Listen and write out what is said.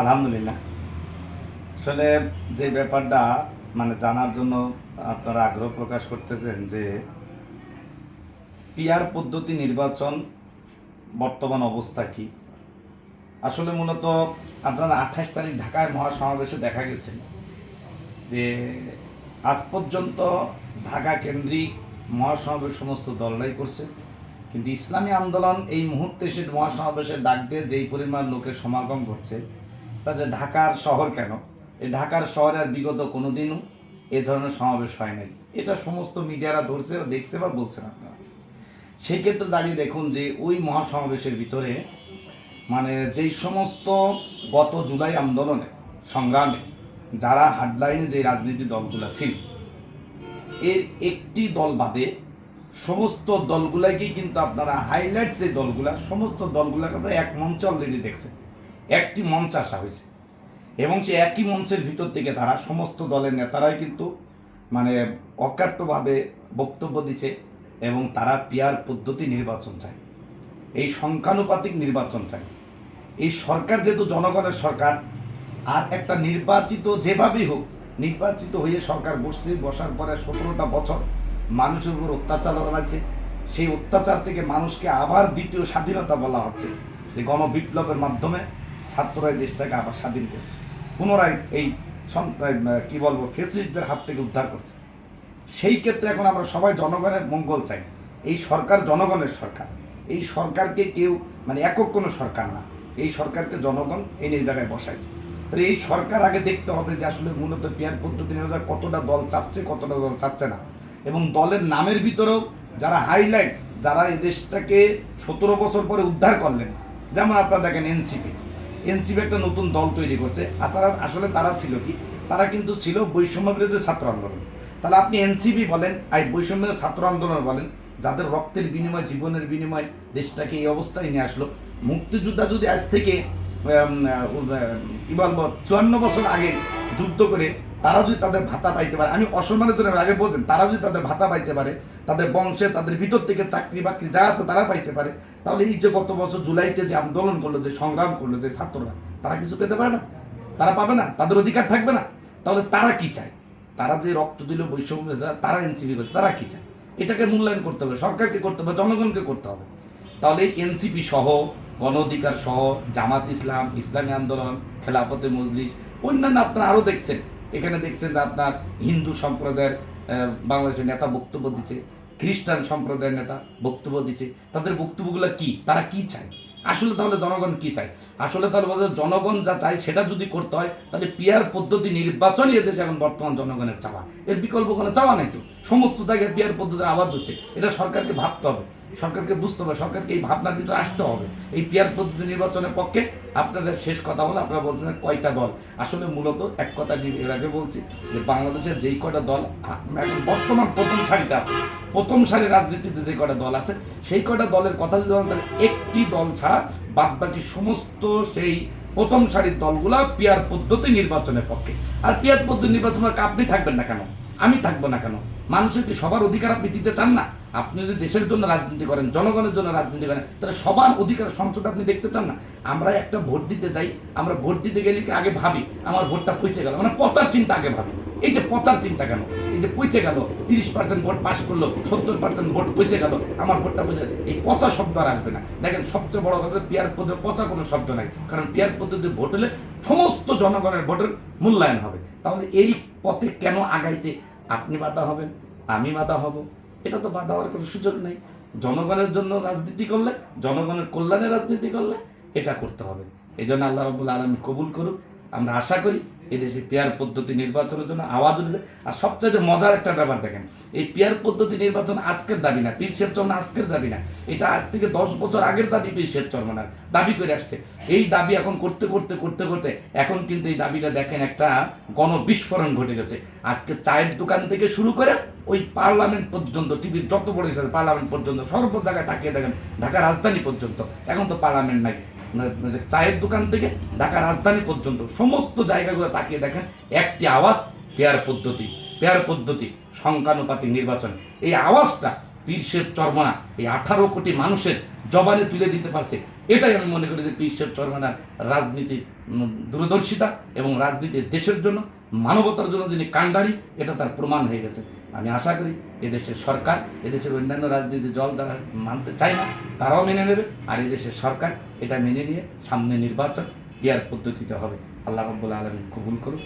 আলহামদুলিল্লাহ। আসলে যে ব্যাপারটা মানে জানার জন্য আপনারা আগ্রহ প্রকাশ করতেছেন যে পিয়ার পদ্ধতি নির্বাচন বর্তমান অবস্থা কি? আসলে মূলত আপনারা আঠাশ তারিখ ঢাকায় মহাসমাবেশে দেখা গেছে যে, আজ পর্যন্ত ঢাকা কেন্দ্রিক মহাসমাবেশ সমস্ত দলরাই করছে। কিন্তু ইসলামী আন্দোলন এই মুহূর্তে সে মহাসমাবেশের ডাক দিয়ে যেই পরিমাণ লোকের সমাগম করছে তাদের ঢাকার শহর কেন? এই ঢাকার শহরে আর বিগত কোনোদিনও এ ধরনের সমাবেশ হয় নাই। এটা সমস্ত মিডিয়ারা ধরছে বা দেখছে বা বলছেন আপনারা। সেই ক্ষেত্রে দাঁড়িয়ে দেখুন যে ওই মহাসমাবেশের ভিতরে মানে যেই সমস্ত গত জুলাই আন্দোলনে, সংগ্রামে যারা হাডলাইনে যে রাজনীতি দলগুলো ছিল, এর একটি দল বাদে সমস্ত দলগুলাকেই কিন্তু আপনারা হাইলাইটস এই দলগুলা, সমস্ত দলগুলাকে আপনারা এক মঞ্চে অলরেডি দেখছেন। একটি মঞ্চ আসা হয়েছে। এবং সে একই মঞ্চের ভিতর থেকে তারা সমস্ত দলের নেতারাই কিন্তু মানে অকাট্যভাবে বক্তব্য দিচ্ছে এবং তারা পিয়ার পদ্ধতি নির্বাচন চায়। এই সংখ্যানুপাতিক নির্বাচন চায়। এই সরকার যেহেতু জনগণের সরকার, আর একটা নির্বাচিত যেভাবেই হোক, নির্বাচিত হয়ে সরকার বসছে, বসার পরে সতেরোটা বছর মানুষের উপর অত্যাচার চালাচ্ছে, সেই অত্যাচার থেকে মানুষকে আবার দ্বিতীয় স্বাধীনতা বলা হচ্ছে। যে গণবিপ্লবের মাধ্যমে ছাত্ররা এই দেশটাকে আবার স্বাধীন করছে। পুনরায় এই কি বলব ফেসিস্টদের হাত থেকে উদ্ধার করছে। সেই ক্ষেত্রে এখন আমরা সবাই জনগণের মঙ্গল চাই। এই সরকার জনগণের সরকার। এই সরকারকে কেউ মানে একক কোনো সরকার না। এই সরকারকে জনগণ এনে জায়গায় বসাইছে। তাহলে এই সরকার আগে দেখতে হবে যে আসলে মূলত পেয়ার পদ্ধতি যায়, কতটা দল চাচ্ছে, কতটা দল চাচ্ছে না। এবং দলের নামের ভিতরেও যারা হাইলাইটস যারা এই দেশটাকে সতেরো বছর পরে উদ্ধার করলেন, যেমন আপনারা দেখেন এনসিপি এনসিপি একটা নতুন দল তৈরি করছে। আছাড়া আসলে তারা ছিল কি? তারা কিন্তু ছিল বৈষম্য বিরোধী ছাত্র আন্দোলন। তাহলে আপনি এনসিপি বলেন আর বৈষম্য ছাত্র আন্দোলন বলেন, যাদের রক্তের বিনিময়, জীবনের বিনিময় দেশটাকে এই অবস্থায় নিয়ে আসলো। মুক্তিযোদ্ধা যদি আজ থেকে কি বলব, চুয়ান্ন বছর আগে যুদ্ধ করে তারা যদি তাদের ভাতা পাইতে পারে, আমি অসম্মানের জন্য আগে বলছেন, তারা যদি তাদের ভাতা পাইতে পারে, তাদের বংশে, তাদের ভিতর থেকে চাকরি বাকরি যা আছে তারা পাইতে পারে, তাহলে এই যে গত বছর জুলাইতে যে আন্দোলন করল, যে সংগ্রাম করল, যে ছাত্ররা, তারা কিছু পেতে পারে না? তারা পাবে না? তাদের অধিকার থাকবে না? তাহলে তারা কি চায়? তারা যে রক্ত দিল, বৈষম্য, তারা এনসিপি করছে, তারা কি চায়? এটাকে মূল্যায়ন করতে হবে, সরকারকে করতে হবে, জনগণকে করতে হবে। তাহলে এনসিপি সহ, গণ অধিকার সহ, জামাত ইসলাম, ইসলামী আন্দোলন, খেলাফতে মজলিস, অন্যান্য আপনারা আরও দেখছেন এখানে দেখছেন যে আপনার হিন্দু সম্প্রদায়ের বাংলাদেশের নেতা বক্তব্য দিচ্ছে, খ্রিস্টান সম্প্রদায়ের নেতা বক্তব্য দিচ্ছে। তাদের বক্তব্যগুলো কি? তারা কি চায়? আসলে তাহলে জনগণ কি চায়? আসলে তাহলে বলতে জনগণ যা চায় সেটা যদি করতে হয়, তাহলে পিয়ার পদ্ধতি নির্বাচনই এদেশে এখন বর্তমান জনগণের চাওয়া। এর বিকল্প কোনো চাওয়া নাই তো। সমস্ত জায়গায় পিয়ার পদ্ধতির আওয়াজ হচ্ছে। এটা সরকারকে ভাবতে হবে। সরকারকে বুঝতে হবে, সরকারকে এই ভাবনার ভিতরে আসতে হবে। এই পিয়ার পদ্ধতি নির্বাচনের পক্ষে আপনাদের শেষ কথা হলো, আপনারা বলছেন কয়টা দল? আসলে মূলত এক কথা এর আগে বলছি যে বাংলাদেশের যেই কটা দল এখন বর্তমান প্রথম সারিতে আছে। প্রথম সারির রাজনীতিতে যে কটা দল আছে, সেই কটা দলের কথা যদি বলেন, তাহলে একটি দল ছাড়া বাদ বাকি সমস্ত সেই প্রথম সারির দলগুলা পিয়ার পদ্ধতি নির্বাচনের পক্ষে। আর পিয়ার পদ্ধতি নির্বাচনের আপনি থাকবেন না কেন? আমি থাকব না কেন? মানুষের কি সবার অধিকার আপনি দিতে চান না? আপনি যদি দেশের জন্য রাজনীতি করেন, জনগণের জন্য রাজনীতি করেন, তাহলে সবার অধিকার সংসদ আপনি দেখতে চান না? আমরা একটা ভোট দিতে যাই, আমরা ভোট দিতে গেলে কি আগে ভাবি, আমার ভোটটা পচে গেল? মানে পচার চিন্তা আগে ভাবি। এই যে পচার চিন্তা কেন? এই যে পচে গেল, তিরিশ পার্সেন্ট ভোট পাস করল, সত্তর পার্সেন্ট ভোট পচে গেল, আমার ভোটটা গেল। এই পচা শব্দ আর আসবে না। দেখেন, সবচেয়ে বড় কথা, পিয়ার পদ্ধতি পচা কোনো শব্দ নাই। কারণ পিয়ার পদ্ধতি ভোট হলে সমস্ত জনগণের ভোটের মূল্যায়ন হবে। তাহলে এই পথে কেন আগাইতে? আপনি বাধা হবেন, আমি বাধা হব। এটা তো বাদ দেওয়ার কোনো সুযোগ নেই। জনগণের জন্য রাজনীতি করলে, জনগণের কল্যাণে রাজনীতি করলে এটা করতে হবে। এই জন্য আল্লাহ রবুল আলম কবুল করুক। আমরা আশা করি এদেশে পেয়ার পদ্ধতি নির্বাচনের জন্য আওয়াজ উঠেছে। আর সবচেয়ে মজার একটা ব্যাপার দেখেন, এই পেয়ার পদ্ধতি নির্বাচন আজকের দাবি না পীর শেখ চরমনা আজকের দাবি না। এটা আজ থেকে দশ বছর আগের দাবি পীর শেখ চরমনার দাবি করে আসছে। এই দাবি এখন করতে করতে করতে করতে এখন কিন্তু এই দাবিটা দেখেন একটা গণবিস্ফোরণ ঘটে গেছে। আজকে চায়ের দোকান থেকে শুরু করে ওই পার্লামেন্ট পর্যন্ত, টিভির যত বড় হিসাবে পার্লামেন্ট পর্যন্ত সর্ব জায়গায় তাকিয়ে দেখেন ঢাকা রাজধানী পর্যন্ত। এখন তো পার্লামেন্ট নাই। চায়ের দোকান থেকে ঢাকা রাজধানী পর্যন্ত সমস্ত জায়গাগুলো তাকিয়ে দেখেন, একটি আওয়াজ, পেয়ার পদ্ধতি পেয়ার পদ্ধতি, সংখ্যানুপাতিক নির্বাচন। এই আওয়াজটা পীর শেখ চর্মনা, এই আঠারো কোটি মানুষের জবানে তুলে দিতে পারছে। এটাই আমি মনে করি যে পি ঈশ্বর চরমানার রাজনীতি দূরদর্শিতা এবং রাজনীতির দেশের জন্য, মানবতার জন্য যিনি কাণ্ডারি, এটা তার প্রমাণ হয়ে গেছে। আমি আশা করি এদেশের সরকার, এদেশের অন্যান্য রাজনীতি দল তারা মানতে চায় না, তারাও মেনে নেবে। আর এদেশের সরকার এটা মেনে নিয়ে সামনে নির্বাচন ইয়ার পদ্ধতিতে হবে। আল্লাহ রব্বুল আলমী কবুল করুন।